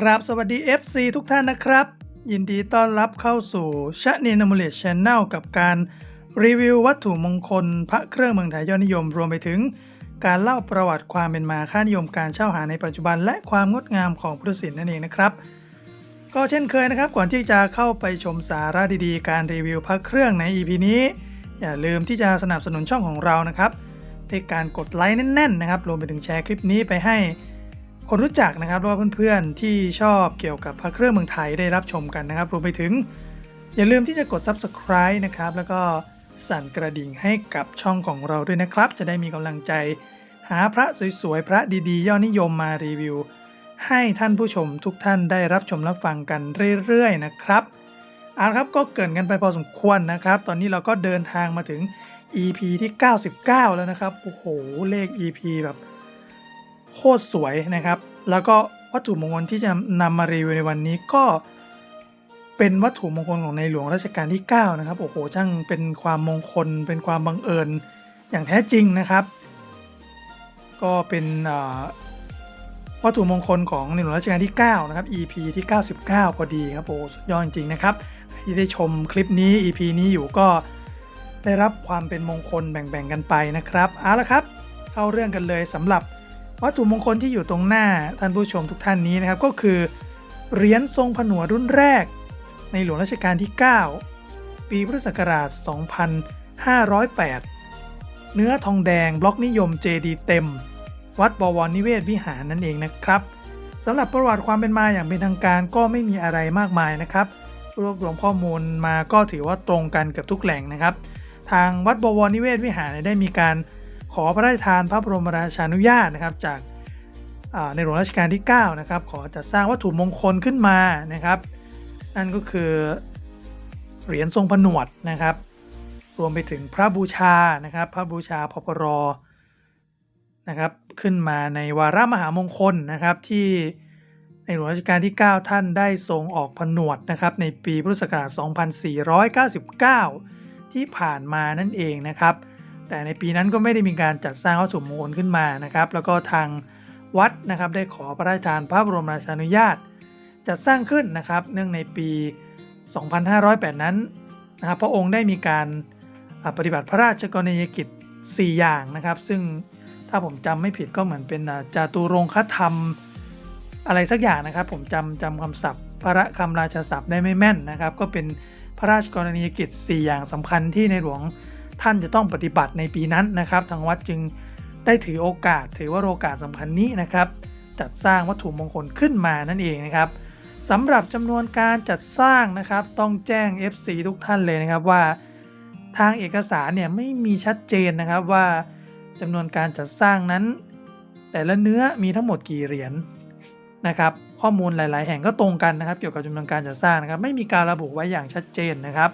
กราบสวัสดี FC ทุกท่านนะครับ ยินดีต้อนรับเข้าสู่ชะนีนมูเลชแนลกับการรีวิววัตถุมงคลพระเครื่องเมืองไทยยอดนิยม รวมไปถึง การเล่าประวัติความเป็นมาค่านิยมการเช่าหาในปัจจุบัน และความงดงามของพุทธศิลป์นั่นเองนะครับ ก็เช่นเคยนะครับ ก่อนที่จะเข้าไปชมสาระดีๆ การรีวิวพระเครื่องใน EP นี้ อย่าลืมที่จะสนับสนุนช่องของเรานะครับด้วยการกดไลค์แน่นๆนะครับรวมไปถึงแชร์คลิปนี้ไปให้ คนรู้จักนะครับหรือว่าเพื่อนๆที่ชอบเกี่ยวกับพระเครื่องเมืองไทยได้รับชมกันนะครับรวมไปถึง อย่าลืมที่จะกด subscribe นะครับแล้วก็สั่นกระดิ่งให้กับช่องของเราด้วยนะครับ จะได้มีกำลังใจ หาพระสวยๆ พระดีๆ ยอดนิยมมารีวิว ให้ท่านผู้ชมทุกท่านได้รับชมรับฟังกันเรื่อยๆนะครับเอาละครับก็เกินกันไปพอสมควรนะครับ ตอนนี้เราก็เดินทางมาถึง EP ที่ 99 แล้วนะครับ โอ้โห เลข EP แบบ โคตรสวยนะครับ แล้วก็วัตถุมงคลที่จะนำมารีวิวในวันนี้ก็เป็นวัตถุมงคลของในหลวงรัชกาลที่ 9 นะครับ โอ้โหช่างเป็นความมงคล เป็นความบังเอิญอย่างแท้จริงนะครับ ก็เป็นวัตถุมงคลของในหลวงรัชกาลที่ 9 นะครับ EP ที่ 99 พอดีครับโอ้สุดยอดจริง ๆ นะครับที่ได้ชมคลิปนี้ EP นี้อยู่ก็ได้รับความเป็นมงคลแบ่งๆกันไปนะครับเอาละครับ เข้าเรื่องกันเลยสำหรับ วัตถุมงคลที่อยู่ตรงหน้าท่านผู้ชมทุกท่านนี้นะครับ ก็คือเหรียญทรงผนวดรุ่นแรก ในหลวงรัชกาลที่ 9 ปีพุทธศักราช 2508 เนื้อทองแดงบล็อกนิยมเจดีเต็ม วัดบวรนิเวศวิหารนั่นเองนะครับสำหรับประวัติความเป็นมาอย่างเป็นทางการก็ไม่มีอะไรมากมายนะครับ รวบรวมข้อมูลมาก็ถือว่าตรงกันกับทุกแหล่งนะครับ ทางวัดบวรนิเวศวิหารได้มีการ ขอพระราชทานพระบรมราชานุญาตนะครับ จากในหลวงรัชกาลที่9นะครับขอจัดสร้างวัตถุมงคลขึ้นมานะครับ นั่นก็คือเหรียญทรงผนวดนะครับ รวมไปถึงพระบูชานะครับ พระบูชาพปรนะครับขึ้นมาในวาระมหามงคลนะครับที่ในหลวงรัชกาลที่ 9 ท่านได้ทรงออกผนวดนะครับในปีพุทธศักราช 2499 ที่ผ่านมานั่นเองนะครับ แต่ในปีนั้นก็ไม่ได้มีการจัดสร้างวัตถุมงคลขึ้นมานะครับ แล้วก็ทางวัดนะครับได้ขอพระราชทานพระบรมราชานุญาต จัดสร้างขึ้นนะครับ เนื่องในปี 2508 นั้นนะครับ พระองค์ได้มีการปฏิบัติพระราชกรณียกิจ 4 อย่างนะครับ ซึ่งถ้าผมจำไม่ผิดก็เหมือนเป็นอ่าจาตุรงคธรรมอะไรสักอย่างนะครับ ผมจำจำคำศัพท์ พระคำราชศัพท์ได้ไม่แม่นนะครับ ก็เป็นพระราชกรณียกิจ 4 อย่างสำคัญที่ในหลวง ท่านจะต้องปฏิบัติในปีนั้นนะครับทางวัดจึงได้ถือโอกาสถือว่าโอกาสสำคัญนี้นะครับ จัดสร้างวัตถุมงคลขึ้นมานั่นเองนะครับสำหรับจำนวนการจัดสร้างนะครับ ต้องแจ้ง FC ทุกท่านเลยนะครับว่า ทางเอกสารเนี่ยไม่มีชัดเจนนะครับว่าจำนวนการจัดสร้างนั้น แต่ละเนื้อมีทั้งหมดกี่เหรียญนะครับข้อมูลหลาย ๆ แห่งก็ตรงกันนะครับ เกี่ยวกับจำนวนการจัดสร้างนะครับ ไม่มีการระบุไว้อย่างชัดเจนนะครับ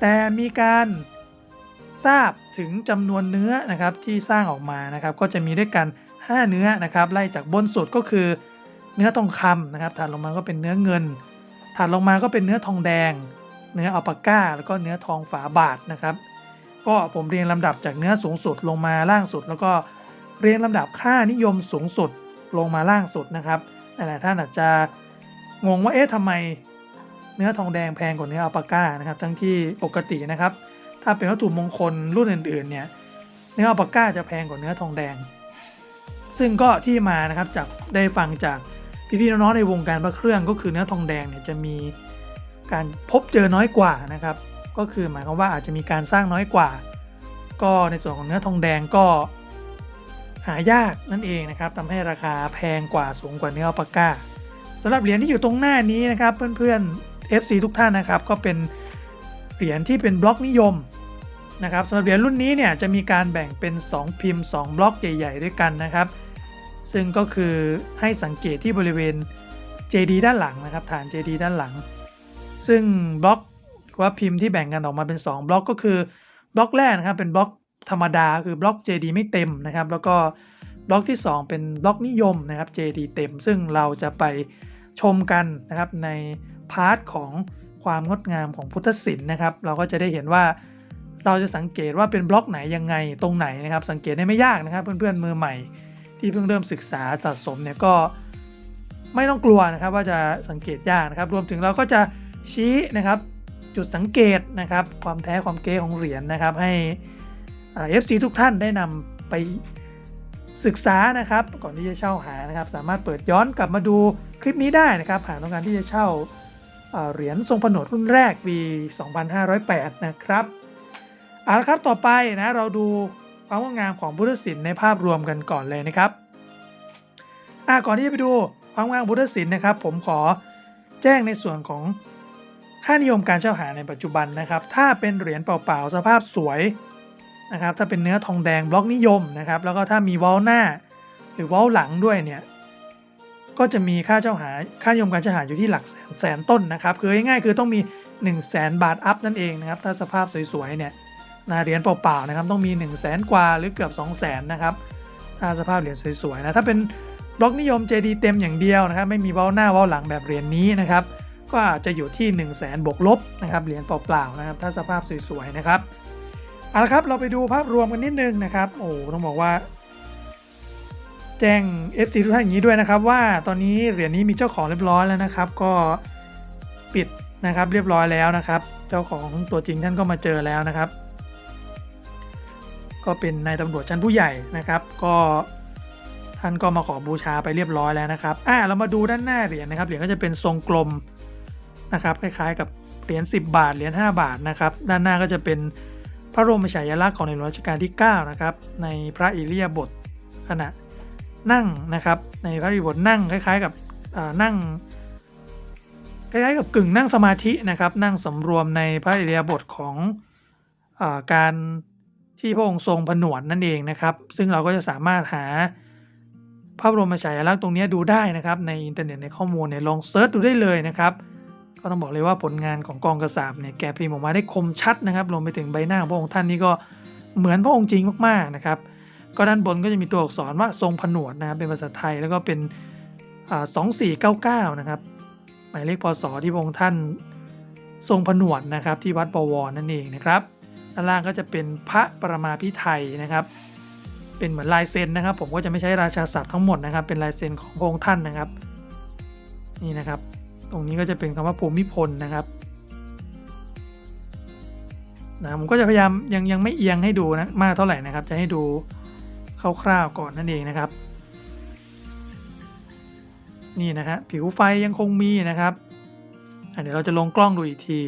แต่มีการ ทราบถึงจำนวนเนื้อนะครับที่สร้างออกมานะครับ ก็จะมีด้วยกัน 5 เนื้อนะครับ ไล่จากบนสุดก็คือ เนื้อทองคำนะครับถัดลงมาก็เป็นเนื้อเงินถัดลงมาก็เป็นเนื้อทองแดง เนื้ออัลปาก้า แล้วก็เนื้อทองฝาบาทนะครับ ก็ผมเรียงลำดับจากเนื้อสูงสุดลงมาล่างสุด แล้วก็เรียงลำดับค่านิยมสูงสุดลงมาล่างสุดนะครับหลายๆท่านอาจจะงงว่าเอ๊ะทำไมเนื้อทองแดงแพงกว่าเนื้ออัลปาก้านะครับ ทั้งที่ปกตินะครับ ถ้าเป็นวัตถุมงคลรุ่นอื่นๆเนี่ยเนื้ออัลปาก้าจะแพงกว่าเนื้อทองแดง ซึ่งก็ที่มานะครับจากได้ฟังจากพี่ๆน้องๆในวงการพระเครื่องก็คือเนื้อทองแดงเนี่ยจะมีการพบเจอน้อยกว่านะครับ ก็คือหมายความว่าอาจจะมีการสร้างน้อยกว่า ก็ในส่วนของเนื้อทองแดงก็หายากนั่นเองนะครับทำให้ราคาแพงกว่าสูงกว่าเนื้ออัลปาก้าสำหรับเหรียญที่อยู่ตรงหน้านี้นะครับ เพื่อนๆ FC ทุกท่านนะครับก็เป็น เหรียญที่เป็นบล็อกนิยมนะครับสำหรับเหรียญรุ่นนี้เนี่ยจะมีการแบ่งเป็น 2 พิมพ์ 2 บล็อกใหญ่ ๆ ด้วยกันนะครับ ซึ่งก็คือให้สังเกตที่บริเวณ JD ด้านหลังนะครับฐาน JD ด้านหลัง ซึ่งบล็อกว่าพิมพ์ที่แบ่งกันออกมาเป็น 2 บล็อกก็คือบล็อกแรกนะครับเป็นบล็อกธรรมดาคือบล็อก JD ไม่เต็มนะครับ แล้วก็บล็อกที่ 2 เป็นบล็อกนิยมนะครับ JD เต็ม ซึ่งเราจะไปชมกันนะครับในพาร์ทของ ความงดงามของพุทธศิลป์นะครับ เราก็จะได้เห็นว่าเราจะสังเกตว่าเป็นบล็อกไหนยังไงตรงไหนนะครับ สังเกตได้ไม่ยากนะครับ เพื่อนๆมือใหม่ ที่เพิ่งเริ่มศึกษาสะสมเนี่ยก็ไม่ต้องกลัวนะครับว่าจะสังเกตยากนะครับ รวมถึงเราก็จะชี้นะครับจุดสังเกตนะครับ ความแท้ความเก๊ของเหรียญนะครับ ให้เอฟซีทุกท่านได้นำไปศึกษานะครับ ก่อนที่จะเช่าหานะครับ สามารถเปิดย้อนกลับมาดูคลิปนี้ได้นะครับหากต้องการที่จะเช่า เหรียญทรงผนวดรุ่นแรกปี 2508 นะครับเอาละครับต่อไปนะเราดูความงดงามของพุทธศิลป์ในภาพรวมกันก่อนเลยนะครับอะก่อนที่จะไปดูความงามพุทธศิลป์นะครับ ผมขอแจ้งในส่วนของค่านิยมการเช่าหาในปัจจุบันนะครับ ถ้าเป็นเหรียญเปล่าๆสภาพสวยนะครับ ถ้าเป็นเนื้อทองแดงบล็อกนิยมนะครับ แล้วก็ถ้ามีว้าหน้าหรือว้าหลังด้วยเนี่ย ก็จะมีค่าเช่าหาค่านิยมการเช่าหาอยู่ที่หลักแสนแสนต้นนะครับ คือง่ายๆคือต้องมี 1 0 0 0 0แสนบาทอัพนั่นเองนะครับ ถ้าสภาพสวยๆเนี่ยนะเหรียญเปล่าๆนะครับต้องมี 1 0 0 0 0แสนกว่าหรือเกือบ2 0 0แสนนะครับถ้าสภาพเหรียญสวยๆนะถ้าเป็นบล็อกนิยม JD เต็มอย่างเดียวนะครับ ไม่มีเว้าหน้าเว้าหลังแบบเหรียญนี้นะครับก็อาจจะอยู่ที่ 1 0 0 0 0แสนบวกลบนะครับเหรียญเปล่าๆนะครับ ถ้าสภาพสวยๆนะครับเอาละครับเราไปดูภาพรวมกันนิดนึงนะครับโอ้ต้องบอกว่า แจ้ง FC ทุกท่านอย่างนี้ด้วยนะครับว่าตอนนี้เหรียญนี้มีเจ้าของเรียบร้อยแล้วนะครับ ก็ปิดนะครับเรียบร้อยแล้วนะครับ เจ้าของตัวจริงท่านก็มาเจอแล้วนะครับ ก็เป็นนายตำรวจชั้นผู้ใหญ่นะครับ ก็ท่านก็มาขอบูชาไปเรียบร้อยแล้วนะครับอ่าเรามาดูด้านหน้าเหรียญนะครับเหรียญก็จะเป็นทรงกลมนะครับคล้ายๆกับเหรียญ10 บาทเหรียญ5บาทนะครับด้านหน้าก็จะเป็นพระบรมฉายาลักษณ์ของในหลวงรัชกาลที่ 9 นะครับ ในพระอิริยาบถขณะ นั่งนะครับ ในพระอิริบถนั่งคล้าย ๆ กับนั่งคล้ายๆกับกึ่งนั่งสมาธินะครับ นั่งสำรวมในพระอิริยาบถของอาการที่พระองค์ทรงผนวดนั่นเองนะครับ ซึ่งเราก็จะสามารถหาพระบรมฉายาลักษณ์ตรงนี้ดูได้นะครับ ในอินเทอร์เน็ตในข้อมูลเนี่ยลองเซิร์ชดูได้เลยนะครับ ก็ต้องบอกเลยว่าผลงานของกองกระสาบเนี่ยแกะพิมพ์ออกมาได้คมชัดนะครับรวมไปถึงใบหน้าของพระองค์ท่านนี่ก็เหมือนพระองค์จริงมากๆนะครับ ก็ด้านบนก็จะมีตัวอักษรว่าทรงผนวดนะครับเป็นภาษาไทยแล้วก็เป็นสองสี่เก้าเก้านะครับหมายเลขพศที่พระองค์ท่านทรงผนวดนะครับที่วัดบวรนั่นเองนะครับด้านล่างก็จะเป็นพระประมาพิไทยนะครับ เป็นเหมือนลายเซ็นนะครับ ผมก็จะไม่ใช้ราชาศัพท์ทั้งหมดนะครับ เป็นลายเซ็นของพระองค์ท่านนะครับ นี่นะครับ ตรงนี้ก็จะเป็นคำว่าภูมิพลนะครับนะผมก็จะพยายามยังยังไม่เอียงให้ดูนะมากเท่าไหร่นะครับ จะให้ดู คร่าวๆก่อนนั่นเองนะครับ นี่นะฮะผิวไฟยังคงมีนะครับเดี๋ยวเราจะลงกล้องดูอีกที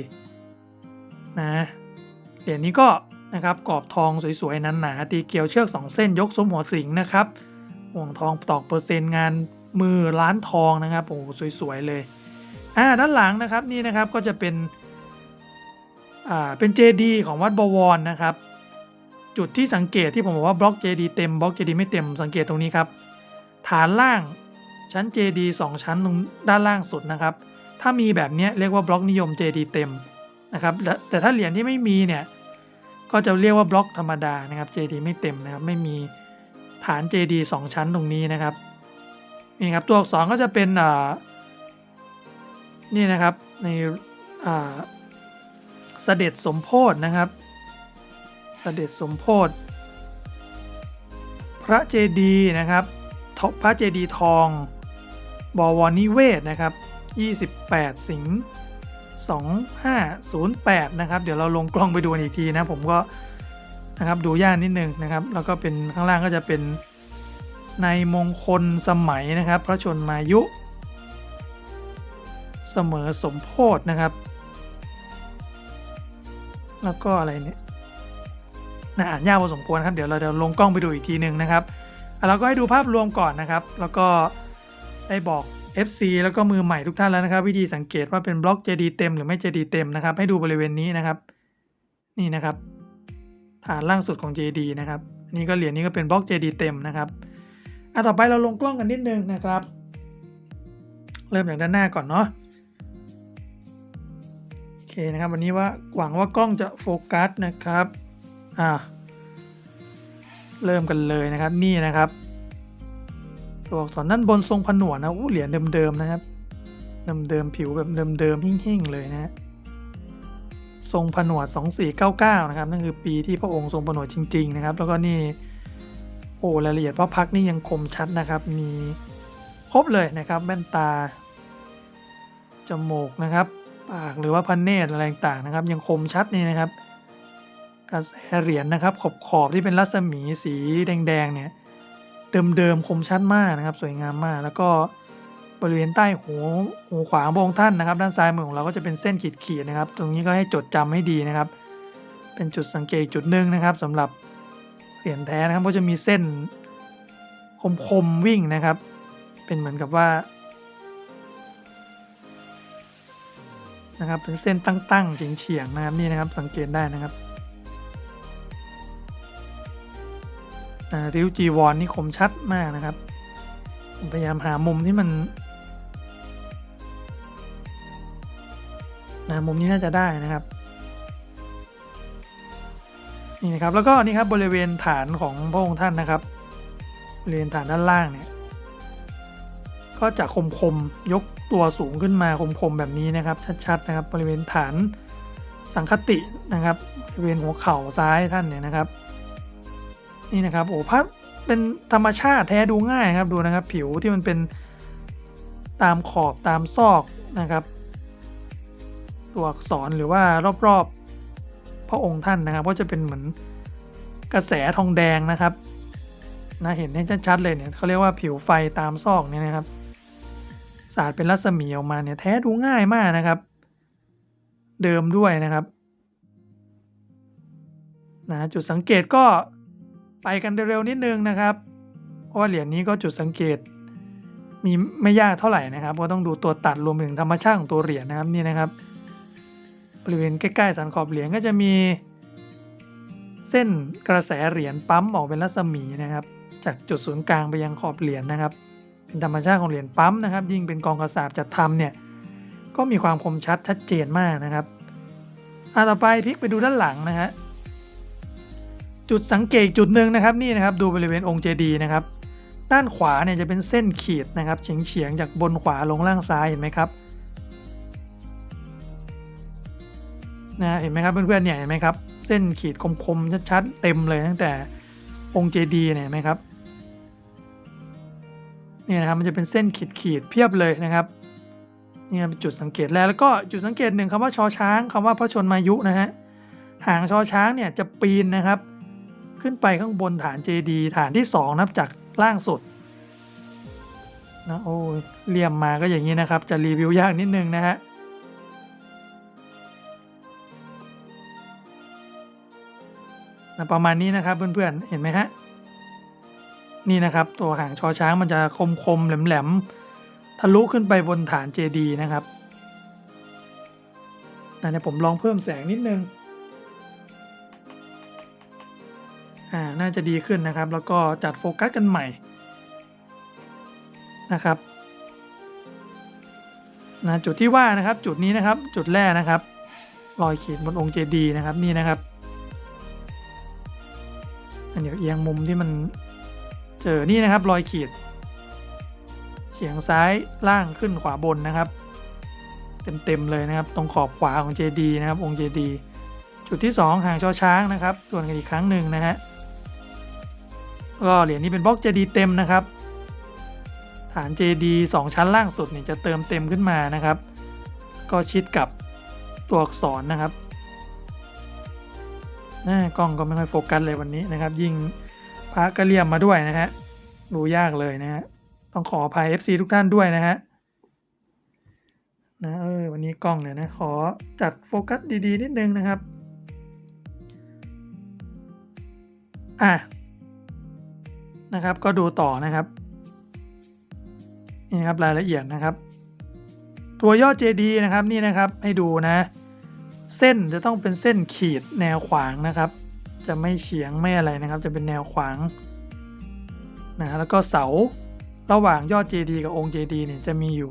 นะเหรียญนี้ก็นะครับกรอบทองสวยๆนั้นหนาตีเกลียวเชือก 2 เส้นยกสมหัวสิงนะครับห่วงทองตอกเปอร์เซ็นต์งานมือล้านทองนะครับโอ้โหสวยๆเลยอ่าด้านหลังนะครับนี่นะครับก็จะเป็นอ่าเป็นเจดีของวัดบวรนะครับ จุดที่สังเกตที่ผมบอกว่าบล็อก JD เต็มบล็อก JD ไม่เต็มสังเกตตรงนี้ครับ ฐานล่างชั้น JD 2 ชั้นตรงด้านล่างสุดนะครับ ถ้ามีแบบนี้เรียกว่าบล็อกนิยม JD เต็มนะครับแต่ถ้าเหรียญที่ไม่มีเนี่ยก็จะเรียกว่าบล็อกธรรมดานะครับ JD ไม่เต็มนะครับไม่มีฐาน JD 2 ชั้นตรงนี้นะครับนี่ครับตัวอักษรก็จะเป็นนี่นะครับในเสด็จสมโพธนะครับ เสด็จสมโพธิพระเจดีนะครับทพระเจดีทอง บวรนิเวศนะครับ 28 สิงห์2508 นะครับ เดี๋ยวเราลงกล้องไปดูกันอีกทีนะผมก็นะครับดูย่านนิดนึงนะครับ แล้วก็เป็นข้างล่างก็จะเป็นในมงคลสมัยนะครับ พระชนมายุ เสมอสมโพธนะครับ แล้วก็อะไรเนี่ย นะอ่านยากพอสมควรครับเดี๋ยวเราจะลงกล้องไปดูอีกทีหนึ่งนะครับอะเราก็ให้ดูภาพรวมก่อนนะครับ แล้วก็ได้บอก FC แล้วก็มือใหม่ทุกท่านแล้วนะครับ วิธีสังเกตว่าเป็นบล็อก JD เต็มหรือไม่ JD เต็มนะครับ ให้ดูบริเวณนี้นะครับ นี่นะครับ ฐานล่างสุดของ JD นะครับนี่ก็เหรียญนี้ก็เป็นบล็อก JD เต็มนะครับอะต่อไปเราลงกล้องกันนิดนึงนะครับ เริ่มจากด้านหน้าก่อนเนาะโอเคนะครับ วันนี้ว่าหวังว่ากล้องจะโฟกัสนะครับ อ่าเริ่มกันเลยนะครับนี่นะครับตัวอักษรด้านบนทรงผนวดนะอู้เหรียญเดิมๆนะครับเดิมๆผิวแบบเดิมๆหิ่งๆเลยนะฮะทรงผนวด 2499 นะครับนั่นคือปีที่พระองค์ทรงผนวดจริง ๆ นะครับ แล้วก็นี่โอ้รายละเอียดพระพักนี่ยังคมชัดนะครับ มีครบเลยนะครับแว่นตาจมูกนะครับ ปากหรือว่าพันเนตรอะไรต่างๆนะครับ ยังคมชัดนี่นะครับ กระแสเหรียญนะครับขอบขอบที่เป็นรัศมีสีแดงๆเนี่ยเดิมๆคมชัดมากนะครับ สวยงามมาก แล้วก็บริเวณใต้หูหูขวาของพระองค์ท่านนะครับ ด้านซ้ายมือของเราก็จะเป็นเส้นขีดๆนะครับ ตรงนี้ก็ให้จดจำให้ดีนะครับ เป็นจุดสังเกตจุดหนึ่งนะครับสำหรับเหรียญแท้นะครับก็จะมีเส้นคมๆวิ่งนะครับ เป็นเหมือนกับว่านะครับเป็นเส้นตั้งๆเฉียงๆนะครับนี่นะครับสังเกตได้นะครับ ริ้วจีวรนนี่คมชัดมากนะครับ พยายามหามุมที่มันนะมุมนี้น่าจะได้นะครับนี่นะครับแล้วก็นี่ครับบริเวณฐานของพระองค์ท่านนะครับบริเวณฐานด้านล่างเนี่ยก็จะคมคมยกตัวสูงขึ้นมาคมคมแบบนี้นะครับ ชัดๆนะครับ บริเวณฐานสังคตินะครับบริเวณหัวเข่าซ้ายท่านเนี่ยนะครับ นี่นะครับโอ้ภาพเป็นธรรมชาติแท้ดูง่ายครับดูนะครับ ผิวที่มันเป็นตามขอบตามซอกนะครับ ตัวอักษรหรือว่ารอบๆพระองค์ท่านนะครับ ก็จะเป็นเหมือนกระแสทองแดงนะครับนะเห็นได้ชัดๆเลยเนี่ยเขาเรียกว่าผิวไฟตามซอกเนี่ยนะครับศาสาดเป็นรัศมีออกมาเนี่ยแท้ดูง่ายมากนะครับ เดิมด้วยนะครับนะจุดสังเกตก็ ไปกันเร็วๆนิดนึงนะครับเพราะว่าเหรียญนี้ก็จุดสังเกต มีไม่ยากเท่าไหร่นะครับก็ต้องดูตัวตัดรวมถึงธรรมชาติของตัวเหรียญนะครับนี่นะครับ บริเวณใกล้ๆสันขอบเหรียญก็จะมี เส้นกระแสเหรียญปั๊มออกเป็นรัศมีนะครับ จากจุดศูนย์กลางไปยังขอบเหรียญนะครับ เป็นธรรมชาติของเหรียญปั๊มนะครับ ยิ่งเป็นกองกระสาบจัดทำเนี่ยก็มีความคมชัดชัดเจนมากนะครับอ่าต่อไปพลิกไปดูด้านหลังนะฮะ จุดสังเกตจุดหนึ่งนะครับนี่นะครับดูบริเวณองค์เจดีย์นะครับ ด้านขวาเนี่ยจะเป็นเส้นขีดนะครับเฉียงเฉียงๆจากบนขวาลงล่างซ้ายเห็นไหมครับนะเห็นไหมครับเพื่อนๆเนี่ยเห็นไหมครับเส้นขีดคมๆชัดๆเต็มเลยตั้งแต่องค์เจดีย์เนี่ยเห็นไหมครับนี่นะครับมันจะเป็นเส้นขีดขีดเพียบเลยนะครับนี่เป็นจุดสังเกตแรกแล้วก็จุดสังเกตหนึ่งคำว่าชอช้างคำว่าพระชนมายุนะฮะหางชอช้างเนี่ยจะปีนนะครับ ขึ้นไปข้างบนฐานเจดีฐานที่สองนับจากล่างสุดนะโอ้ยเหลี่ยมมาก็อย่างนี้นะครับ จะรีวิวยากนิดนึงนะฮะนะประมาณนี้นะครับเพื่อนๆเห็นไหมฮะนี่นะครับ ตัวหางชอช้างมันจะคมคมๆแหลมแหลมๆทะลุขึ้นไปบนฐานเจดีนะครับอะเดี๋ยผมลองเพิ่มแสงนิดนึง อ่าน่าจะดีขึ้นนะครับ แล้วก็จัดโฟกัสกันใหม่นะครับนะจุดที่ว่านะครับจุดนี้นะครับจุดแรกนะครับรอยขีดบนองค์เจดีนะครับนี่นะครับอันเดี๋ยวเอียงมุมที่มันเจอนี่นะครับรอยขีด เฉียงซ้ายล่างขึ้นขวาบนนะครับ เต็มๆเลยนะครับ ตรงขอบขวาของเจดีนะครับองค์เจดีจุดที่ 2ห่างชอช้างนะครับส่วนกันอีกครั้งหนึ่งนะฮะ ก็เหรียญนี้เป็นบล็อกเจดีเต็มนะครับ ฐานเจดีสองชั้นล่างสุดนี่จะเติมเต็มขึ้นมานะครับ ก็ชิดกับตัวอักษรนะครับน้ากล้องก็ไม่ค่อยโฟกัสเลยวันนี้นะครับ ยิงพระก็เลียมมาด้วยนะฮะดูยากเลยนะฮะต้องขออภัย FC ทุกท่านด้วยนะฮะนะเออวันนี้กล้องเนี่ยนะขอจัดโฟกัสดีๆ นิดนึงนะครับ อะ นะครับ ก็ดูต่อนะครับนี่นะครับรายละเอียดนะครับ ตัวยอดเจดีนะครับนี่นะครับให้ดูนะ เส้นจะต้องเป็นเส้นขีดแนวขวางนะครับ จะไม่เฉียงไม่อะไรนะครับ จะเป็นแนวขวางนะแล้วก็เสาระหว่างยอดเจดีกับองค์เจดีเนี่ยจะมีอยู่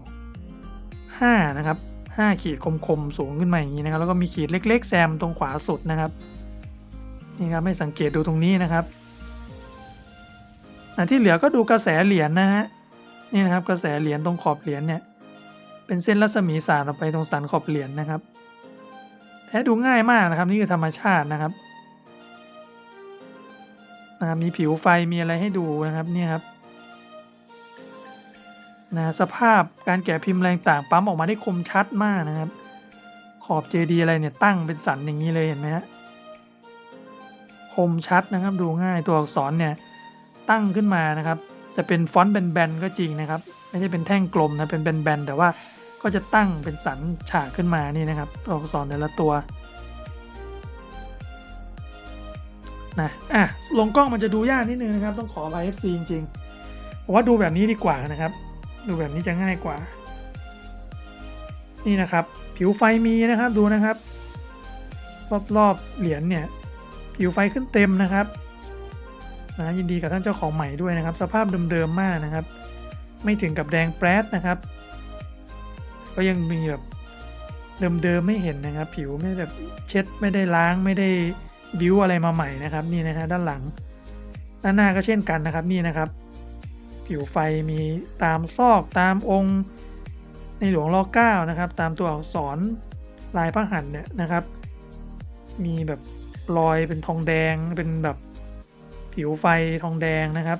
5 นะครับ 5 ขีดคมๆ สูงขึ้นมาอย่างนี้นะครับ แล้วก็มีขีดเล็ก ๆ แซมตรงขวาสุดนะครับ นี่ครับไม่สังเกตดูตรงนี้นะครับ ที่เหลือก็ดูกระแสเหรียญนะฮะนี่นะครับกระแสเหรียญตรงขอบเหรียญเนี่ยเป็นเส้นรัศมีสาดออกไปตรงสันขอบเหรียญนะครับ แท้ดูง่ายมากนะครับ นี่คือธรรมชาตินะครับนะครับมีผิวไฟมีอะไรให้ดูนะครับนี่ครับนะสภาพการแกะพิมพ์อะไรต่างปั๊มออกมาได้คมชัดมากนะครับ ขอบ JD อะไรเนี่ยตั้งเป็นสันอย่างนี้เลยเห็นไหมฮะคมชัดนะครับดูง่ายตัวอักษรเนี่ย ตั้งขึ้นมานะครับ จะเป็นฟอนต์แบนๆก็จริงนะครับ ไม่ใช่เป็นแท่งกลมนะเป็นแบนๆแต่ว่าก็จะตั้งเป็นสันฉากขึ้นมานี่นะครับตัวอักษรแต่ละตัวนะอะลงกล้องมันจะดูยากนิดนึงนะครับ ต้องขอ IFC จริงๆผมว่าดูแบบนี้ดีกว่านะครับ ดูแบบนี้จะง่ายกว่า นี่นะครับ ผิวไฟมีนะครับดูนะครับ รอบๆเหรียญเนี่ย ผิวไฟขึ้นเต็มนะครับ นะยินดีกับท่านเจ้าของใหม่ด้วยนะครับ สภาพเดิมๆมากนะครับ ไม่ถึงกับแดงแปรดนะครับ ก็ยังมีแบบเดิมๆไม่เห็นนะครับ ผิวไม่แบบเช็ดไม่ได้ล้างไม่ได้บิวอะไรมาใหม่นะครับ นี่นะฮะด้านหลังด้านหน้าก็เช่นกันนะครับนี่นะครับ ผิวไฟมีตามซอกตามองค์ในหลวงรอเก้านะครับ ตามตัวอักษรลายพระหัตถ์เนี่ยนะครับ มีแบบรอยเป็นทองแดงเป็นแบบ ผิวไฟทองแดงนะครับ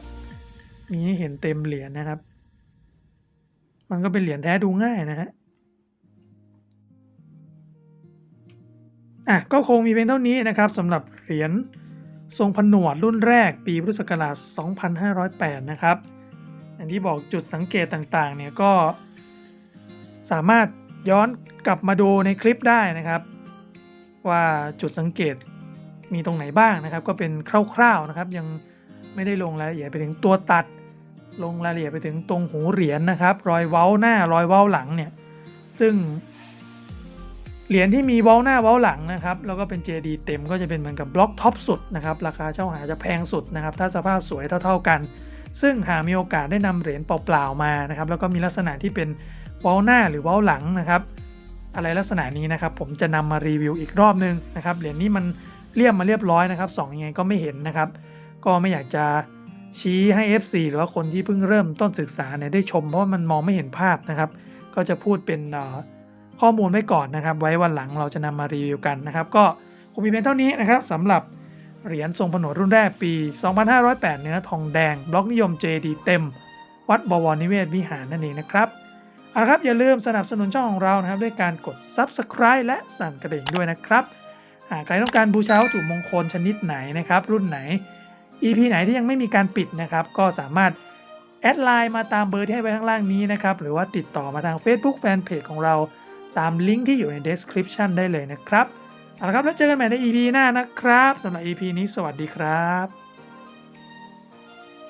มีให้เห็นเต็มเหรียญนะครับ มันก็เป็นเหรียญแท้ดูง่ายนะฮะอะก็คงมีเพียงเท่านี้นะครับสำหรับเหรียญทรงผนวดรุ่นแรกปีพุทธศักราช 2508 นะครับ อย่างที่บอกจุดสังเกตต่างๆ เนี่ยก็สามารถย้อนกลับมาดูในคลิปได้นะครับ ว่าจุดสังเกต มีตรงไหนบ้างนะครับ ก็เป็นคร่าวๆนะครับ ยังไม่ได้ลงรายละเอียดไปถึงตัวตัด ลงรายละเอียดไปถึงตรงหูเหรียญนะครับ รอยเว้าหน้ารอยเว้าหลังเนี่ยซึ่งเหรียญที่มีเว้าหน้าเว้าหลังนะครับ แล้วก็เป็น JD เต็มก็จะเป็นเหมือนกับบล็อกท็อปสุดนะครับ ราคาเช่าหาจะแพงสุดนะครับ ถ้าสภาพสวยเท่าๆกัน ซึ่งหากมีโอกาสได้นำเหรียญเปล่าๆมานะครับ แล้วก็มีลักษณะที่เป็นเว้าหน้าหรือเว้าหลังนะครับ อะไรลักษณะนี้นะครับ ผมจะนำมารีวิวอีกรอบนึงนะครับ เหรียญนี้มัน เรียบมาเรียบร้อยนะครับสองยังไงก็ไม่เห็นนะครับ ก็ไม่อยากจะชี้ให้ FC หรือว่าคนที่เพิ่งเริ่มต้นศึกษาเนี่ยได้ชมเพราะว่ามันมองไม่เห็นภาพนะครับ ก็จะพูดเป็นข้อมูลไว้ก่อนนะครับ ไว้วันหลังเราจะนำมารีวิวกันนะครับ ก็คงมีเพียงเท่านี้นะครับสำหรับเหรียญทรงผนวดรุ่นแรกปี 2508 เนื้อทองแดง บล็อกนิยม JD เต็ม วัดบวรนิเวศวิหารนั่นเองนะครับเอาละครับอย่าลืมสนับสนุนช่องของเรานะครับ ด้วยการกด Subscribe และสั่นกระดิ่งด้วยนะครับ ใครต้องการบูชาวัตถุมงคลชนิดไหนนะครับ รุ่นไหน EP ไหนที่ยังไม่มีการปิดนะครับ ก็สามารถแอดไลน์มาตามเบอร์ที่ให้ไว้ข้างล่างนี้นะครับ หรือว่าติดต่อมาทาง Facebook Fanpage ของเราตามลิงก์ที่อยู่ใน description ได้เลยนะครับ เอาละครับ แล้วเจอกันใหม่ใน EP หน้านะครับสำหรับ EP นี้สวัสดีครับ